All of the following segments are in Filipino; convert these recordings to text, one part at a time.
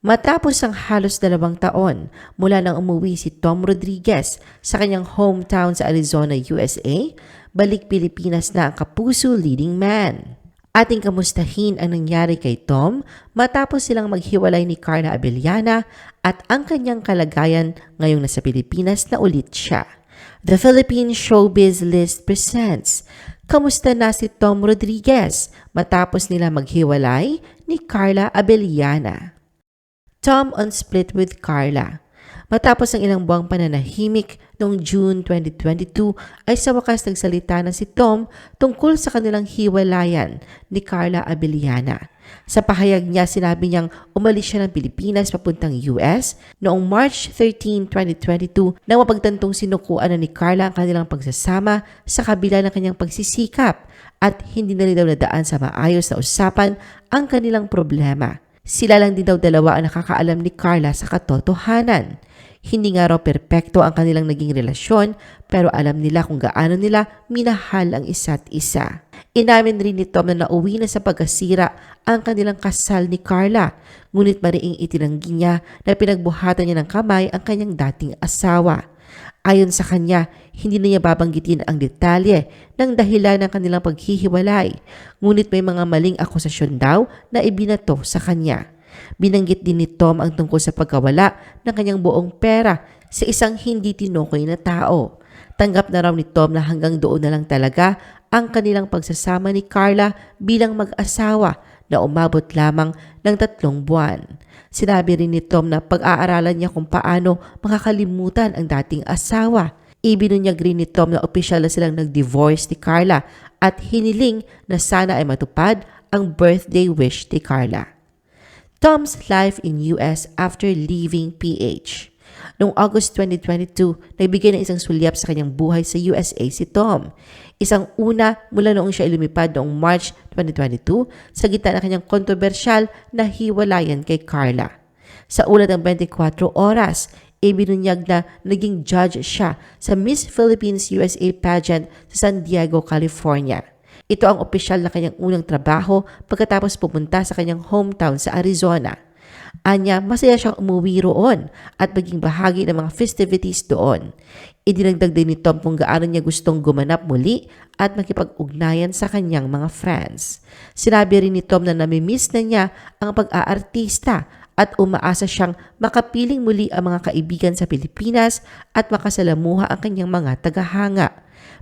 Matapos ang halos dalawang taon mula nang umuwi si Tom Rodriguez sa kanyang hometown sa Arizona, USA, balik Pilipinas na ang kapuso leading man. Ating kamustahin ang nangyari kay Tom matapos silang maghiwalay ni Carla Abellana at ang kanyang kalagayan ngayong nasa Pilipinas na ulit siya. The Philippine Showbiz List presents Kamusta na si Tom Rodriguez matapos nila maghiwalay ni Carla Abellana? Tom on split with Carla. Matapos ang ilang buwang pananahimik noong June 2022 ay sa wakas nagsalita na si Tom tungkol sa kanilang hiwalayan ni Carla Abellana. Sa pahayag niya, sinabi niyang umalis siya ng Pilipinas papuntang US noong March 13, 2022 nang mapagtantong sinukuan na ni Carla ang kanilang pagsasama sa kabila ng kanyang pagsisikap at hindi na rin daw nadaan sa maayos na usapan ang kanilang problema. Sila lang din daw dalawa ang nakakaalam ni Carla sa katotohanan. Hindi nga raw perpekto ang kanilang naging relasyon pero alam nila kung gaano nila minahal ang isa't isa. Inamin rin ni Tom na nauwi na sa pagkasira ang kanilang kasal ni Carla, ngunit mariing itinanggi niya na pinagbuhatan niya ng kamay ang kanyang dating asawa. Ayon sa kanya, hindi na niya babanggitin ang detalye ng dahilan ng kanilang paghihiwalay, ngunit may mga maling akusasyon daw na ibinato sa kanya. Binanggit din ni Tom ang tungkol sa pagkawala ng kanyang buong pera sa isang hindi tinukoy na tao. Tanggap na raw ni Tom na hanggang doon na lang talaga ang kanilang pagsasama ni Carla bilang mag-asawa na umabot lamang ng tatlong buwan. Sinabi rin ni Tom na pag-aaralan niya kung paano makakalimutan ang dating asawa. Ibinunyag rin ni Tom na opisyal na silang nag-divorce ni Carla at hiniling na sana ay matupad ang birthday wish ni Carla. Tom's life in US after leaving PH. Noong August 2022, nagbigay ng isang sulyap sa kanyang buhay sa USA si Tom. Isang una mula noong siya ilumipad noong March 2022 sa gitna ng kanyang kontrobersyal na hiwalayan kay Carla. Sa ulat ng 24 oras, ibinunyag na naging judge siya sa Miss Philippines USA pageant sa San Diego, California. Ito ang opisyal na kanyang unang trabaho pagkatapos pumunta sa kanyang hometown sa Arizona. Anya, masaya siyang umuwi roon at maging bahagi ng mga festivities doon. Idinagdag din ni Tom kung gaano niya gustong gumanap muli at makipag-ugnayan sa kanyang mga friends. Sinabi rin ni Tom na namimiss na niya ang pag-aartista at umaasa siyang makapiling muli ang mga kaibigan sa Pilipinas at makasalamuha ang kanyang mga tagahanga.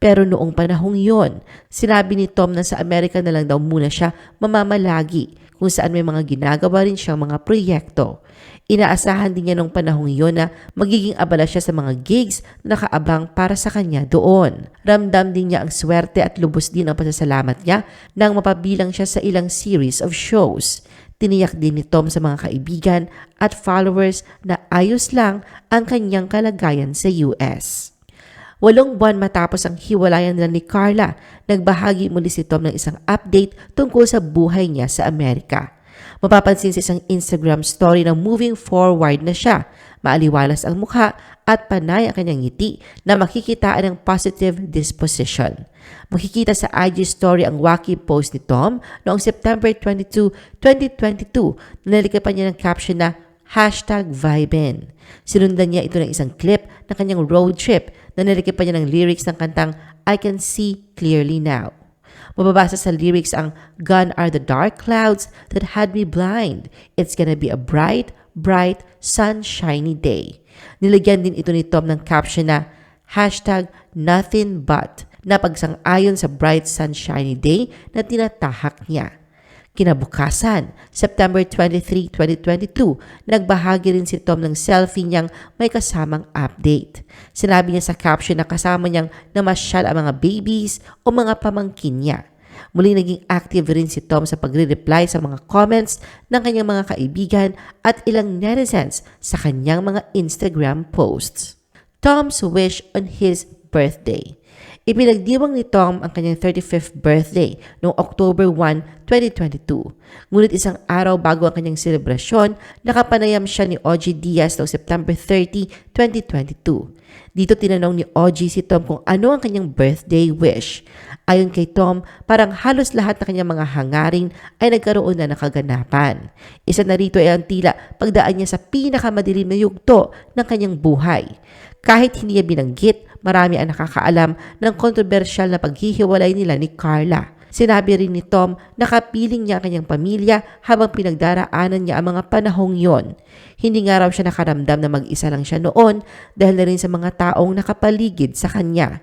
Pero noong panahong yon, sinabi ni Tom na sa Amerika na lang daw muna siya mamamalagi kung saan may mga ginagawa rin siyang mga proyekto. Inaasahan din niya nung panahong iyon na magiging abala siya sa mga gigs na nakaabang para sa kanya doon. Ramdam din niya ang swerte at lubos din ang pasasalamat niya nang mapabilang siya sa ilang series of shows. Tiniyak din ni Tom sa mga kaibigan at followers na ayos lang ang kanyang kalagayan sa US. Walong buwan matapos ang hiwalayan nila ni Carla, nagbahagi muli si Tom ng isang update tungkol sa buhay niya sa Amerika. Mapapansin sa isang Instagram story na moving forward na siya. Maaliwalas ang mukha at panay ang kanyang ngiti na makikitaan ng positive disposition. Makikita sa IG story ang wacky post ni Tom noong September 22, 2022 na nalikapan niya ng caption na hashtag Vibin. Sinundan niya ito ng isang clip ng kanyang road trip na nalikipan niya ng lyrics ng kantang I Can See Clearly Now. Mababasa sa lyrics ang Gone are the dark clouds that had me blind. It's gonna be a bright, bright, sunshiny day. Nilagyan din ito ni Tom ng caption na hashtag nothing but na pagsang-ayon sa bright, sunshiny day na tinatahak niya. Kinabukasan, September 23, 2022, nagbahagi rin si Tom ng selfie niyang may kasamang update. Sinabi niya sa caption na kasama niyang namasyal ang mga babies o mga pamangkin niya. Muli naging active rin si Tom sa pagre-reply sa mga comments ng kanyang mga kaibigan at ilang netizens sa kanyang mga Instagram posts. Tom's wish on his birthday. Ipinagdiwang ni Tom ang kanyang 35th birthday noong October 1, 2022. Ngunit isang araw bago ang kanyang selebrasyon, nakapanayam siya ni OG Diaz noong September 30, 2022. Dito tinanong ni OG si Tom kung ano ang kanyang birthday wish. Ayon kay Tom, parang halos lahat ng kanyang mga hangarin ay nagkaroon na ng kaganapan. Isa na rito ay ang tila pagdaan niya sa pinakamadilim na yugto ng kanyang buhay. Kahit hindi niya binanggit, marami ang nakakaalam ng kontrobersyal na paghihiwalay nila ni Carla. Sinabi rin ni Tom na kapiling niya ang kanyang pamilya habang pinagdaraanan niya ang mga panahong yon. Hindi nga raw siya nakaramdam na mag-isa lang siya noon dahil na rin sa mga taong nakapaligid sa kanya.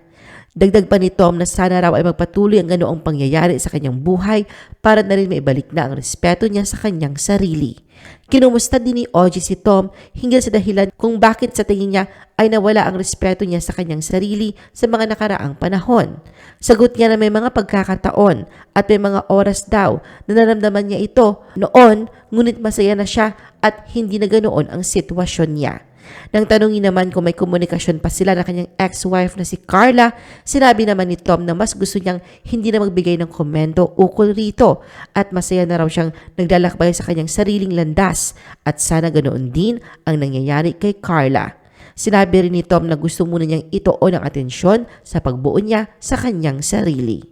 Dagdag pa ni Tom na sana raw ay magpatuloy ang ganoong pangyayari sa kanyang buhay para na rin maibalik na ang respeto niya sa kanyang sarili. Kinumusta din ni OG si Tom hinggil sa dahilan kung bakit sa tingin niya ay nawala ang respeto niya sa kanyang sarili sa mga nakaraang panahon. Sagot niya na may mga pagkakataon at may mga oras daw na naramdaman niya ito noon ngunit masaya na siya at hindi na ganoon ang sitwasyon niya. Nang tanungin naman kung may komunikasyon pa sila ng kanyang ex-wife na si Carla, sinabi naman ni Tom na mas gusto niyang hindi na magbigay ng komento ukol rito at masaya na raw siyang naglalakbay sa kanyang sariling landas at sana ganoon din ang nangyayari kay Carla. Sinabi rin ni Tom na gusto muna niyang ituon ang atensyon sa pagbuo niya sa kanyang sarili.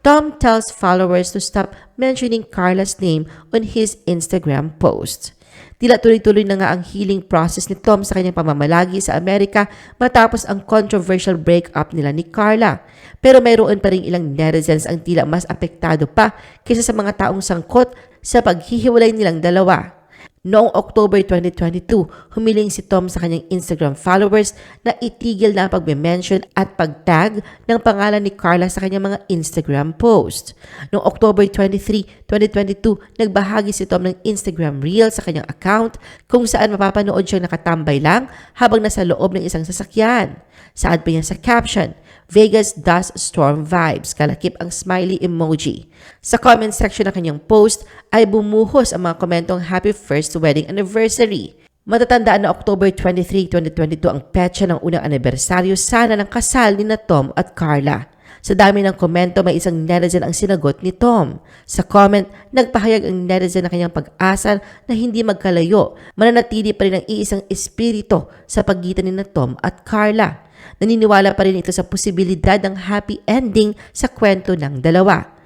Tom tells followers to stop mentioning Carla's name on his Instagram post. Tila tuloy-tuloy na nga ang healing process ni Tom sa kanyang pamamalagi sa Amerika matapos ang controversial breakup nila ni Carla. Pero mayroon pa rin ilang netizens ang tila mas apektado pa kaysa sa mga taong sangkot sa paghihiwalay nilang dalawa. Noong October 2022, humiling si Tom sa kanyang Instagram followers na itigil na pagme-mention at pag-tag ng pangalan ni Carla sa kanyang mga Instagram post. Noong October 23, 2022, nagbahagi si Tom ng Instagram reel sa kanyang account kung saan mapapanood siyang nakatambay lang habang nasa loob ng isang sasakyan. Saad pa niya sa caption, Vegas dust storm vibes, kalakip ang smiley emoji. Sa comment section ng kanyang post ay bumuhos ang mga komentong happy first wedding anniversary. Matatandaan na October 23, 2022 ang petsa ng unang anibersaryo sana ng kasal ni na Tom at Carla. Sa dami ng komento, may isang netizen ang sinagot ni Tom. Sa comment, nagpahayag ang netizen na kanyang pag-asa na hindi magkalayo, mananatili pa rin ang iisang espiritu sa pagitan ni na Tom at Carla. Naniniwala pa rin ito sa posibilidad ng happy ending sa kwento ng dalawa.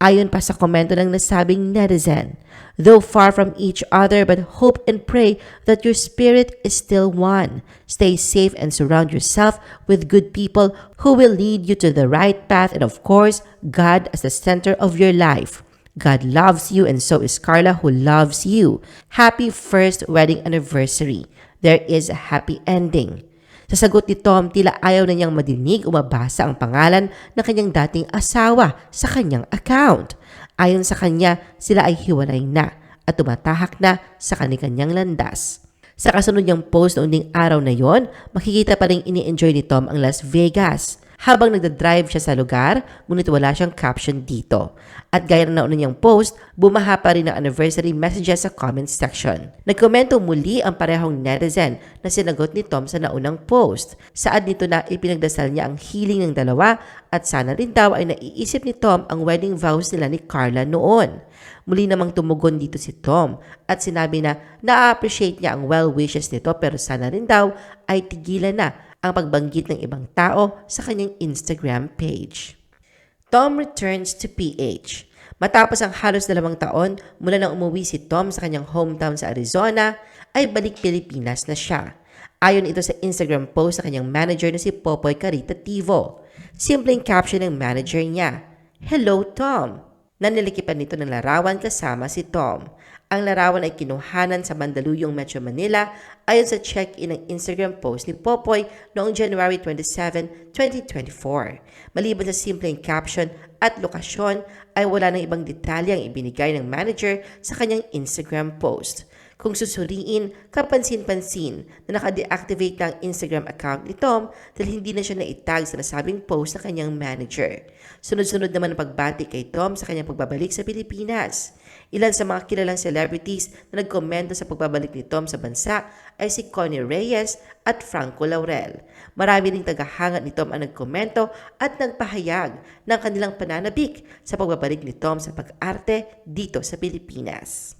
Ayon pa sa komento ng nasabing netizen, Though far from each other but hope and pray that your spirit is still one. Stay safe and surround yourself with good people who will lead you to the right path and of course, God as the center of your life. God loves you and so is Carla who loves you. Happy first wedding anniversary. There is a happy ending. Sa sagot ni Tom, tila ayaw na niyang madinig o mabasa ang pangalan ng kanyang dating asawa sa kanyang account. Ayon sa kanya, sila ay hiwalay na at tumatahak na sa kanilang landas. Sa kasunod niyang post noong araw na yon, makikita pa rin ini-enjoy ni Tom ang Las Vegas habang nagda-drive siya sa lugar, ngunit wala siyang caption dito. At gaya ng nauna niyang post, bumaha pa rin ang anniversary messages sa comment section. Nagkomento muli ang parehong netizen na sinagot ni Tom sa naunang post. Saad nito na ipinagdasal niya ang healing ng dalawa at sana rin daw ay naiisip ni Tom ang wedding vows nila ni Carla noon. Muli namang tumugon dito si Tom at sinabi na na-appreciate niya ang well wishes nito pero sana rin daw ay tigilan na ang pagbanggit ng ibang tao sa kanyang Instagram page. Tom returns to PH. Matapos ang halos dalawang taon mula nang umuwi si Tom sa kanyang hometown sa Arizona, ay balik Pilipinas na siya. Ayon ito sa Instagram post sa kanyang manager na si Popoy Caritativo. Simpleng caption ng manager niya, Hello Tom! Nanilikipan nito ng larawan kasama si Tom. Ang larawan ay kinuhanan sa Mandaluyong, Metro Manila ayon sa check-in ng Instagram post ni Popoy noong January 27, 2024. Maliban sa simpleng caption at lokasyon ay wala ng ibang detalye ang ibinigay ng manager sa kanyang Instagram post. Kung susuriin, kapansin-pansin na naka-deactivate na ang Instagram account ni Tom dahil hindi na siya naitag sa nasabing post ng kanyang manager. Sunod-sunod naman ang pagbati kay Tom sa kanyang pagbabalik sa Pilipinas. Ilan sa mga kilalang celebrities na nagkomento sa pagbabalik ni Tom sa bansa ay si Connie Reyes at Franco Laurel. Marami ring tagahangat ni Tom ang nagkomento at nagpahayag ng kanilang pananabik sa pagbabalik ni Tom sa pag-arte dito sa Pilipinas.